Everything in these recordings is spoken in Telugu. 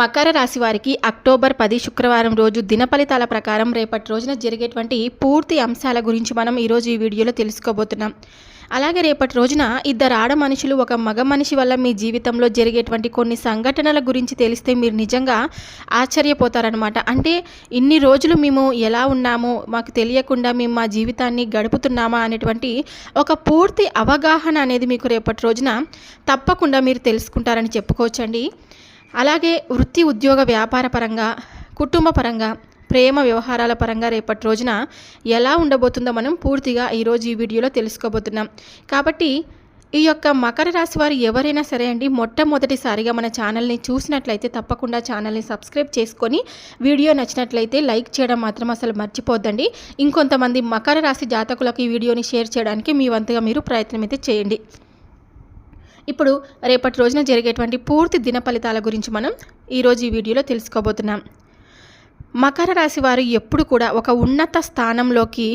మకర రాశి వారికి అక్టోబర్ పది శుక్రవారం రోజు దిన ఫలితాల ప్రకారం రేపటి రోజున జరిగేటువంటి పూర్తి అంశాల గురించి మనం ఈరోజు ఈ వీడియోలో తెలుసుకోబోతున్నాం. అలాగే రేపటి రోజున ఇద్దరు ఆడ మనుషులు ఒక మగ మనిషి వల్ల మీ జీవితంలో జరిగేటువంటి కొన్ని సంఘటనల గురించి తెలిస్తే మీరు నిజంగా ఆశ్చర్యపోతారనమాట అంటే ఇన్ని రోజులు మేము ఎలా ఉన్నామో మాకు తెలియకుండా మేము మా జీవితాన్ని గడుపుతున్నామా అనేటువంటి ఒక పూర్తి అవగాహన అనేది మీకు రేపటి రోజున తప్పకుండా మీరు తెలుసుకుంటారని చెప్పుకోవచ్చండి. అలాగే వృత్తి ఉద్యోగ వ్యాపార పరంగా కుటుంబ పరంగా ప్రేమ వ్యవహారాల పరంగా రేపటి రోజున ఎలా ఉండబోతుందో మనం పూర్తిగా ఈరోజు ఈ వీడియోలో తెలుసుకోబోతున్నాం. కాబట్టి ఈ యొక్క మకర రాశి వారు ఎవరైనా సరే అండి మొట్టమొదటిసారిగా మన ఛానల్ని చూసినట్లయితే తప్పకుండా ఛానల్ని సబ్స్క్రైబ్ చేసుకొని వీడియో నచ్చినట్లయితే లైక్ చేయడం మాత్రం అసలు మర్చిపోద్దండి. ఇంకొంతమంది మకర రాశి జాతకులకు ఈ వీడియోని షేర్ చేయడానికి మీ వంతుగా మీరు ప్రయత్నం అయితే చేయండి. ఇప్పుడు రేపటి రోజున జరిగేటువంటి పూర్తి దిన ఫలితాల గురించి మనం ఈరోజు ఈ వీడియోలో తెలుసుకోబోతున్నాం. మకర రాశి వారు ఎప్పుడు కూడా ఒక ఉన్నత స్థానంలోకి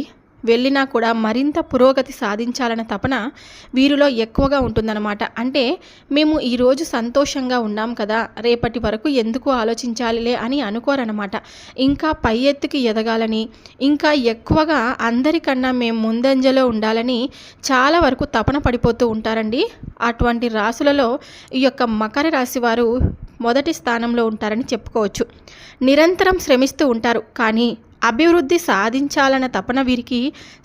వెళ్ళినా కూడా మరింత పురోగతి సాధించాలన్న తపన వీరిలో ఎక్కువగా ఉంటుందన్నమాట. అంటే మేము ఈరోజు సంతోషంగా ఉన్నాం కదా రేపటి వరకు ఎందుకు ఆలోచించాలిలే అని అనుకోరనమాట ఇంకా పై ఎత్తుకి ఎదగాలని ఇంకా ఎక్కువగా అందరికన్నా మేము ముందంజలో ఉండాలని చాలా వరకు తపన పడిపోతూ ఉంటారండి. అటువంటి రాసులలో ఈ యొక్క మకర రాశి వారు మొదటి స్థానంలో ఉంటారని చెప్పుకోవచ్చు. నిరంతరం శ్రమిస్తూ ఉంటారు కానీ అభివృద్ధి సాధించాలన్న తపన వీరికి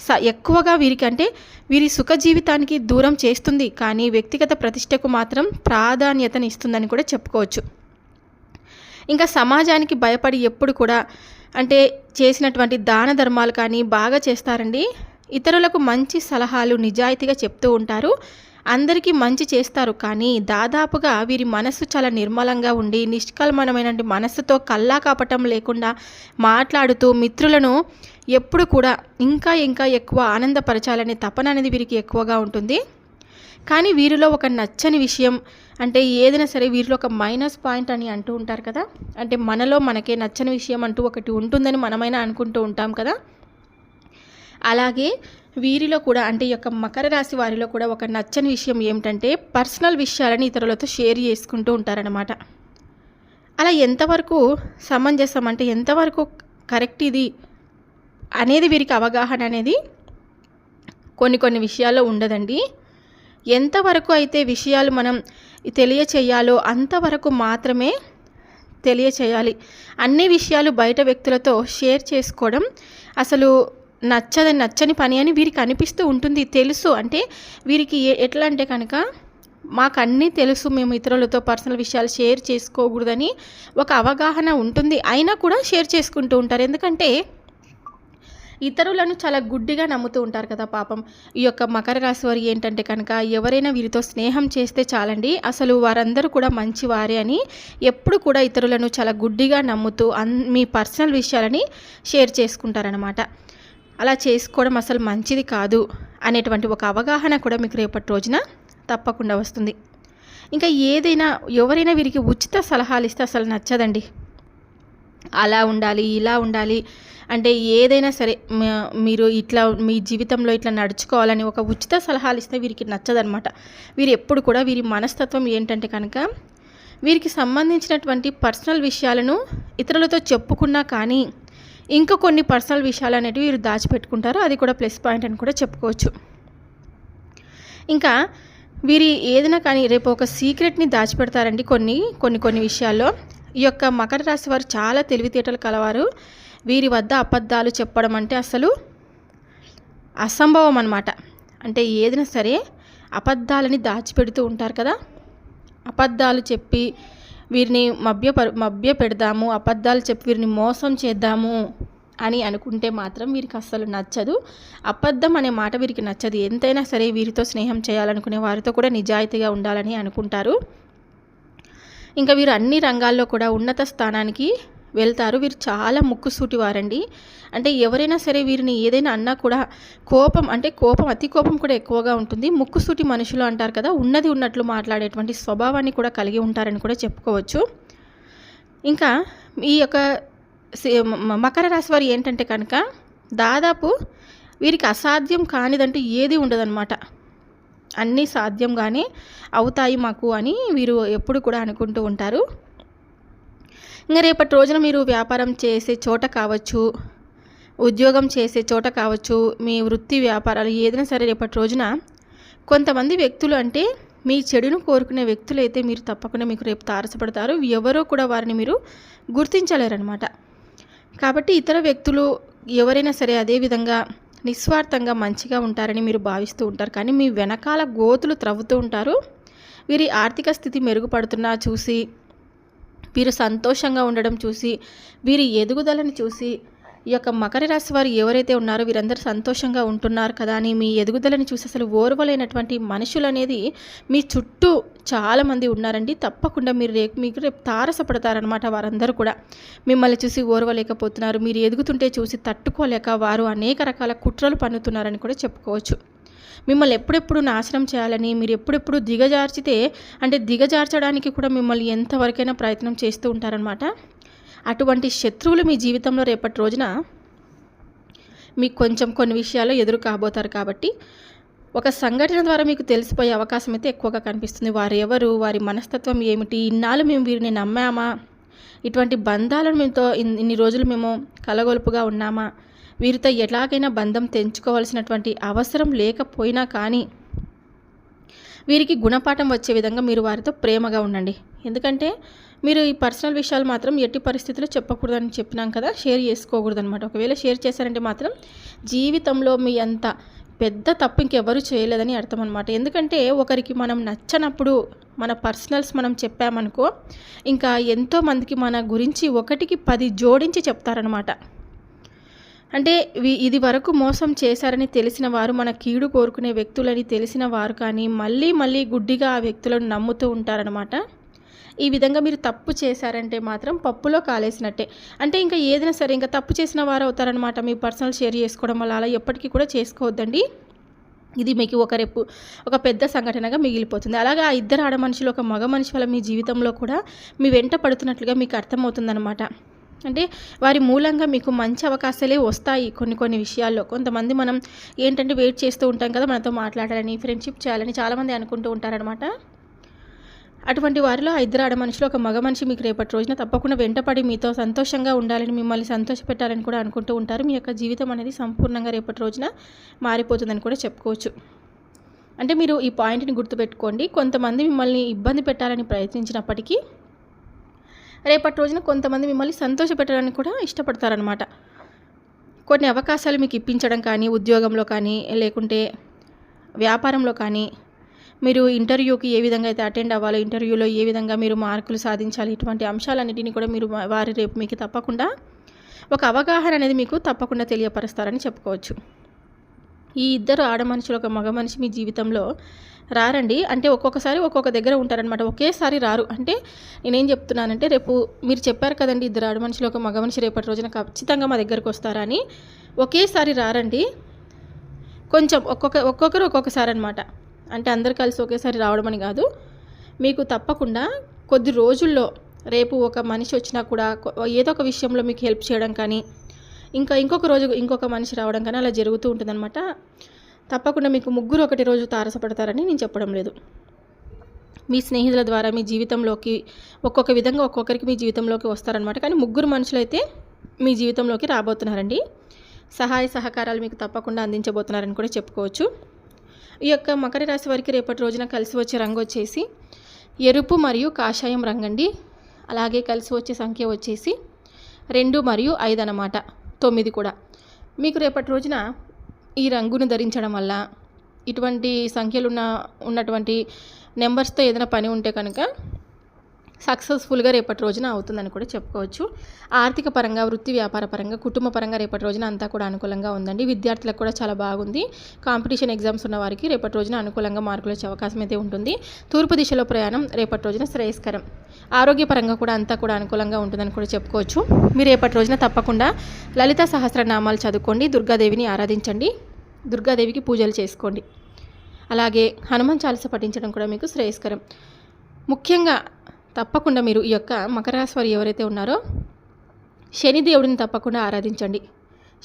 స ఎక్కువగా వీరికి అంటే వీరి సుఖ జీవితానికి దూరం చేస్తుంది. కానీ వ్యక్తిగత ప్రతిష్టకు మాత్రం ప్రాధాన్యతని ఇస్తుందని కూడా చెప్పుకోవచ్చు. ఇంకా సమాజానికి భయపడి ఎప్పుడు కూడా అంటే చేసినటువంటి దాన ధర్మాలు కానీ బాగా చేస్తారండి. ఇతరులకు మంచి సలహాలు నిజాయితీగా చెప్తూ ఉంటారు. అందరికీ మంచి చేస్తారు. కానీ దాదాపుగా వీరి మనస్సు చాలా నిర్మలంగా ఉండి నిష్కల్మనమైన మనస్సుతో కల్లా కాపటం లేకుండా మాట్లాడుతూ మిత్రులను ఎప్పుడు కూడా ఇంకా ఇంకా ఎక్కువ ఆనందపరచాలనే తపన అనేది వీరికి ఎక్కువగా ఉంటుంది. కానీ వీరిలో ఒక నచ్చని విషయం అంటే ఏదైనా సరే వీరిలో ఒక మైనస్ పాయింట్ అని అంటూ ఉంటారు కదా? అంటే మనలో మనకే నచ్చని విషయం అంటూ ఒకటి ఉంటుందని మనమైనా అనుకుంటూ ఉంటాం కదా? అలాగే వీరిలో కూడా అంటే ఈ యొక్క మకర రాశి వారిలో కూడా ఒక నచ్చని విషయం ఏమిటంటే పర్సనల్ విషయాలని ఇతరులతో షేర్ చేసుకుంటూ ఉంటారనమాట అలా ఎంతవరకు సమంజసం అంటే ఎంతవరకు కరెక్ట్ ఇది అనేది వీరికి అవగాహన అనేది కొన్ని కొన్ని విషయాల్లో ఉండదండి. ఎంతవరకు అయితే విషయాలు మనం తెలియచేయాలో అంతవరకు మాత్రమే తెలియచేయాలి. అన్ని విషయాలు బయట వ్యక్తులతో షేర్ చేసుకోవడం అసలు నచ్చదని నచ్చని పని అని వీరికి అనిపిస్తూ ఉంటుంది తెలుసు. అంటే వీరికి ఎట్లా అంటే కనుక మాకు అన్నీ తెలుసు మేము ఇతరులతో పర్సనల్ విషయాలు షేర్ చేసుకోకూడదని ఒక అవగాహన ఉంటుంది. అయినా కూడా షేర్ చేసుకుంటూ ఉంటారు. ఎందుకంటే ఇతరులను చాలా గుడ్డిగా నమ్ముతూ ఉంటారు కదా పాపం. ఈ యొక్క మకర రాశి వారు ఏంటంటే కనుక ఎవరైనా వీరితో స్నేహం చేస్తే చాలండి. అసలు వారందరూ కూడా మంచివారే అని ఎప్పుడు కూడా ఇతరులను చాలా గుడ్డిగా నమ్ముతూ అన్ మీ పర్సనల్ విషయాలని షేర్ చేసుకుంటారనమాట అలా చేసుకోవడం అసలు మంచిది కాదు అనేటువంటి ఒక అవగాహన కూడా మీకు రేపటి రోజున తప్పకుండా వస్తుంది. ఇంకా ఏదైనా ఎవరైనా వీరికి ఉచిత సలహాలు ఇస్తే అసలు నచ్చదండి. అలా ఉండాలి ఇలా ఉండాలి అంటే ఏదైనా సరే మీరు ఇట్లా మీ జీవితంలో ఇట్లా నడుచుకోవాలని ఒక ఉచిత సలహాలు ఇస్తే వీరికి నచ్చదనమాట. వీరు ఎప్పుడు కూడా వీరి మనస్తత్వం ఏంటంటే కనుక వీరికి సంబంధించినటువంటి పర్సనల్ విషయాలను ఇతరులతో చెప్పుకున్నా కానీ ఇంకా కొన్ని పర్సనల్ విషయాలు అనేటివి వీరు దాచిపెట్టుకుంటారు. అది కూడా ప్లస్ పాయింట్ అని కూడా చెప్పుకోవచ్చు. ఇంకా వీరి ఏదైనా కానీ రేపు ఒక సీక్రెట్ని దాచిపెడతారండి కొన్ని కొన్ని కొన్ని విషయాల్లో. ఈ యొక్క మకర రాశి వారు చాలా తెలివితేటలు కలవారు. వీరి వద్ద అబద్ధాలు చెప్పడం అంటే అసలు అసంభవం అనమాట అంటే ఏదైనా సరే అబద్ధాలని దాచిపెడుతూ ఉంటారు కదా. అబద్ధాలు చెప్పి వీరిని మభ్య మభ్య పెడదాము అబద్ధాలు చెప్పి వీరిని మోసం చేద్దాము అని అనుకుంటే మాత్రం వీరికి అస్సలు నచ్చదు. అబద్ధం అనే మాట వీరికి నచ్చదు. ఎంతైనా సరే వీరితో స్నేహం చేయాలనుకునే వారితో కూడా నిజాయితీగా ఉండాలని అనుకుంటారు. ఇంకా వీరు అన్ని రంగాల్లో కూడా ఉన్నత స్థానానికి వెళ్తారు. వీరు చాలా ముక్కుసూటి వారండి. అంటే ఎవరైనా సరే వీరిని ఏదైనా అన్నా కూడా కోపం అంటే కోపం అతి కోపం కూడా ఎక్కువగా ఉంటుంది. ముక్కుసూటి మనుషులు అంటారు కదా ఉన్నది ఉన్నట్లు మాట్లాడేటువంటి స్వభావాన్ని కూడా కలిగి ఉంటారని కూడా చెప్పుకోవచ్చు. ఇంకా ఈ యొక్క మకర రాశి వారు ఏంటంటే కనుక దాదాపు వీరికి అసాధ్యం కానిదంటూ ఏది ఉండదన్నమాట. అన్నీ సాధ్యంగానే అవుతాయి మాకు అని వీరు ఎప్పుడు కూడా అనుకుంటూ ఉంటారు. ఇంకా రేపటి రోజున మీరు వ్యాపారం చేసే చోట కావచ్చు ఉద్యోగం చేసే చోట కావచ్చు మీ వృత్తి వ్యాపారాలు ఏదైనా సరే రేపటి రోజున కొంతమంది వ్యక్తులు అంటే మీ చెడును కోరుకునే వ్యక్తులు అయితే మీరు తప్పకుండా మీకు రేపు తారసపడతారు. ఎవరో కూడా వారిని మీరు గుర్తించలేరనమాట కాబట్టి ఇతర వ్యక్తులు ఎవరైనా సరే అదే విధంగా నిస్వార్థంగా మంచిగా ఉంటారని మీరు భావిస్తూ ఉంటారు. కానీ మీ వెనకాల గోతులు త్రవ్వుతూ ఉంటారు. వీరి ఆర్థిక స్థితి మెరుగుపడుతున్నా చూసి వీరు సంతోషంగా ఉండడం చూసి వీరి ఎదుగుదలను చూసి ఈ యొక్క మకర రాశి వారు ఎవరైతే ఉన్నారో వీరందరూ సంతోషంగా ఉంటున్నారు కదా అని మీ ఎదుగుదలని చూసి అసలు ఓర్వలేనటువంటి మనుషులు అనేది మీ చుట్టూ చాలామంది ఉన్నారండి. తప్పకుండా మీరు రేపు మీకు రేపు తారసపడతారనమాట వారందరూ కూడా. మిమ్మల్ని చూసి ఓర్వలేకపోతున్నారు. మీరు ఎదుగుతుంటే చూసి తట్టుకోలేక వారు అనేక రకాల కుట్రలు పన్నుతున్నారని కూడా చెప్పుకోవచ్చు. మిమ్మల్ని ఎప్పుడెప్పుడు నాశనం చేయాలని మీరు ఎప్పుడెప్పుడు దిగజార్చితే అంటే దిగజార్చడానికి కూడా మిమ్మల్ని ఎంతవరకైనా ప్రయత్నం చేస్తూ ఉంటారనమాట అటువంటి శత్రువులు మీ జీవితంలో రేపటి రోజున మీకు కొంచెం కొన్ని విషయాల్లో ఎదురు కాబోతారు కాబట్టి ఒక సంఘటన ద్వారా మీకు తెలిసిపోయే అవకాశం అయితే ఎక్కువగా కనిపిస్తుంది. వారు ఎవరు వారి మనస్తత్వం ఏమిటి ఇన్నాళ్ళు మేము వీరిని నమ్మామా? ఇటువంటి బంధాలను మేముతో ఇన్- ఇన్ని రోజులు మేము కలగొలుపుగా ఉన్నామా? వీరితో ఎలాగైనా బంధం తెంచుకోవాల్సినటువంటి అవసరం లేకపోయినా కానీ వీరికి గుణపాఠం వచ్చే విధంగా మీరు వారితో ప్రేమగా ఉండండి. ఎందుకంటే మీరు ఈ పర్సనల్ విషయాలు మాత్రం ఎట్టి పరిస్థితుల్లో చెప్పకూడదని చెప్పినాం కదా షేర్ చేసుకోకూడదు అనమాట ఒకవేళ షేర్ చేశారంటే మాత్రం జీవితంలో మీ అంత పెద్ద తప్పు ఇంకెవరు చేయలేదని అర్థం అనమాట ఎందుకంటే ఒకరికి మనం నచ్చనప్పుడు మన పర్సనల్స్ మనం చెప్పామనుకో ఇంకా ఎంతోమందికి మన గురించి ఒకటికి పది జోడించి చెప్తారనమాట అంటే వి- ఇది వరకు మోసం చేశారని తెలిసిన వారు మన కీడు కోరుకునే వ్యక్తులని తెలిసిన వారు కానీ మళ్ళీ మళ్ళీ గుడ్డిగా ఆ వ్యక్తులను నమ్ముతూ ఉంటారనమాట ఈ విధంగా మీరు తప్పు చేశారంటే మాత్రం పప్పులో కాలేసినట్టే. అంటే ఇంకా ఏదైనా సరే ఇంకా తప్పు చేసిన వారు అవుతారనమాట మీ పర్సనల్ షేర్ చేసుకోవడం వల్ల అలా ఎప్పటికీ కూడా చేసుకోవద్దండి. ఇది మీకు ఒక రేపు ఒక పెద్ద సంఘటనగా మిగిలిపోతుంది. అలాగే ఆ ఇద్దరు ఆడ మనుషులు ఒక మగ మనిషి వల్ల మీ జీవితంలో కూడా మీ వెంట పడుతున్నట్లుగా మీకు అర్థమవుతుందన్నమాట. అంటే వారి మూలంగా మీకు మంచి అవకాశాలే వస్తాయి కొన్ని కొన్ని విషయాల్లో. కొంతమంది మనం ఏంటంటే వెయిట్ చేస్తూ ఉంటాం కదా మనతో మాట్లాడాలని ఫ్రెండ్షిప్ చేయాలని చాలామంది అనుకుంటూ ఉంటారనమాట అటువంటి వారిలో ఆ ఇద్దరు ఆడ మనుషులు ఒక మగ మనిషి మీకు రేపటి రోజున తప్పకుండా వెంటపడి మీతో సంతోషంగా ఉండాలని మిమ్మల్ని సంతోషపెట్టాలని కూడా అనుకుంటూ ఉంటారు. మీ యొక్క జీవితం అనేది సంపూర్ణంగా రేపటి రోజున మారిపోతుందని కూడా చెప్పుకోవచ్చు. అంటే మీరు ఈ పాయింట్ని గుర్తుపెట్టుకోండి. కొంతమంది మిమ్మల్ని ఇబ్బంది పెట్టాలని ప్రయత్నించినప్పటికీ రేపటి రోజున కొంతమంది మిమ్మల్ని సంతోషపెట్టడానికి కూడా ఇష్టపడతారనమాట కొన్ని అవకాశాలు మీకు ఇప్పించడం కానీ ఉద్యోగంలో కానీ లేకుంటే వ్యాపారంలో కానీ మీరు ఇంటర్వ్యూకి ఏ విధంగా అయితే అటెండ్ అవ్వాలో ఇంటర్వ్యూలో ఏ విధంగా మీరు మార్కులు సాధించాలి ఇటువంటి అంశాలన్నిటిని కూడా మీరు వారి రేపు మీకు తప్పకుండా ఒక అవగాహన అనేది మీకు తప్పకుండా తెలియపరుస్తారని చెప్పుకోవచ్చు. ఈ ఇద్దరు ఆడ మనుషులు ఒక మగ మనిషి మీ జీవితంలో రారండి. అంటే ఒక్కొక్కసారి ఒక్కొక్క దగ్గర ఉంటారనమాట ఒకేసారి రారు. అంటే నేనేం చెప్తున్నానంటే రేపు మీరు చెప్పారు కదండి ఇద్దరు ఆడ మనుషులు ఒక మగ మనిషి రేపటి రోజున ఖచ్చితంగా మా దగ్గరకు వస్తారని ఒకేసారి రారండి. కొంచెం ఒక్కొక్క ఒక్కొక్కరు ఒక్కొక్కసారి అనమాట అంటే అందరు కలిసి ఒకేసారి రావడం అని కాదు. మీకు తప్పకుండా కొద్ది రోజుల్లో రేపు ఒక మనిషి వచ్చినా కూడా ఏదో ఒక విషయంలో మీకు హెల్ప్ చేయడం కానీ ఇంకా ఇంకొక రోజు ఇంకొక మనిషి రావడం కానీ అలా జరుగుతూ ఉంటుందన్నమాట. తప్పకుండా మీకు ముగ్గురు ఒకటి రోజు తారసపడతారని నేను చెప్పడం లేదు. మీ స్నేహితుల ద్వారా మీ జీవితంలోకి ఒక్కొక్క విధంగా ఒక్కొక్కరికి మీ జీవితంలోకి వస్తారనమాట కానీ ముగ్గురు మనుషులైతే మీ జీవితంలోకి రాబోతున్నారండి. సహాయ సహకారాలు మీకు తప్పకుండా అందించబోతున్నారని కూడా చెప్పుకోవచ్చు. ఈ యొక్క మకర రాశి వారికి రేపటి రోజున కలిసి వచ్చే రంగు వచ్చేసి ఎరుపు మరియు కాషాయం రంగండి. అలాగే కలిసి వచ్చే సంఖ్య వచ్చేసి రెండు మరియు ఐదు అన్నమాట. తొమ్మిది కూడా. మీకు రేపటి రోజున ఈ రంగును ధరించడం వల్ల ఇటువంటి సంఖ్యలు ఉన్న ఉన్నటువంటి నెంబర్స్తో ఏదైనా పని ఉంటే కనుక సక్సెస్ఫుల్గా రేపటి రోజున అవుతుందని కూడా చెప్పుకోవచ్చు. ఆర్థిక పరంగా వృత్తి వ్యాపార పరంగా కుటుంబ పరంగా రేపటి రోజున అంతా కూడా అనుకూలంగా ఉందండి. విద్యార్థులకు కూడా చాలా బాగుంది. కాంపిటీషన్ ఎగ్జామ్స్ ఉన్న వారికి రేపటి రోజున అనుకూలంగా మార్కులు వచ్చే అవకాశం అయితే ఉంటుంది. తూర్పు దిశలో ప్రయాణం రేపటి రోజున శ్రేయస్కరం. ఆరోగ్యపరంగా కూడా అంతా కూడా అనుకూలంగా ఉంటుందని కూడా చెప్పుకోవచ్చు. మీరు రేపటి రోజున తప్పకుండా లలిత సహస్రనామాలు చదువుకోండి. దుర్గాదేవిని ఆరాధించండి. దుర్గాదేవికి పూజలు చేసుకోండి. అలాగే హనుమాన్ చాలీస పఠించడం కూడా మీకు శ్రేయస్కరం. ముఖ్యంగా తప్పకుండా మీరు ఈ యొక్క మకర వారు ఎవరైతే ఉన్నారో శని దేవుడిని తప్పకుండా ఆరాధించండి.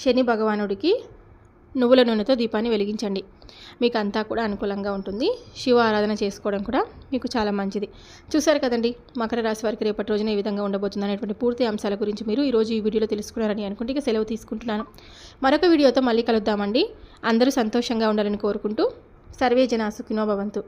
శని భగవానుడికి నువ్వుల నూనెతో దీపాన్ని వెలిగించండి. మీకు అంతా కూడా అనుకూలంగా ఉంటుంది. శివ ఆరాధన చేసుకోవడం కూడా మీకు చాలా మంచిది. చూసారు కదండి మకర రాశి వారికి రేపటి రోజున ఏ విధంగా ఉండబోతుంది అనేటువంటి పూర్తి అంశాల గురించి మీరు ఈరోజు ఈ వీడియోలో తెలుసుకున్నారని అనుకుంటే ఇక సెలవు తీసుకుంటున్నాను. మరొక వీడియోతో మళ్ళీ కలుద్దామండి. అందరూ సంతోషంగా ఉండాలని కోరుకుంటూ సర్వే జనా సుఖినో భవంతు.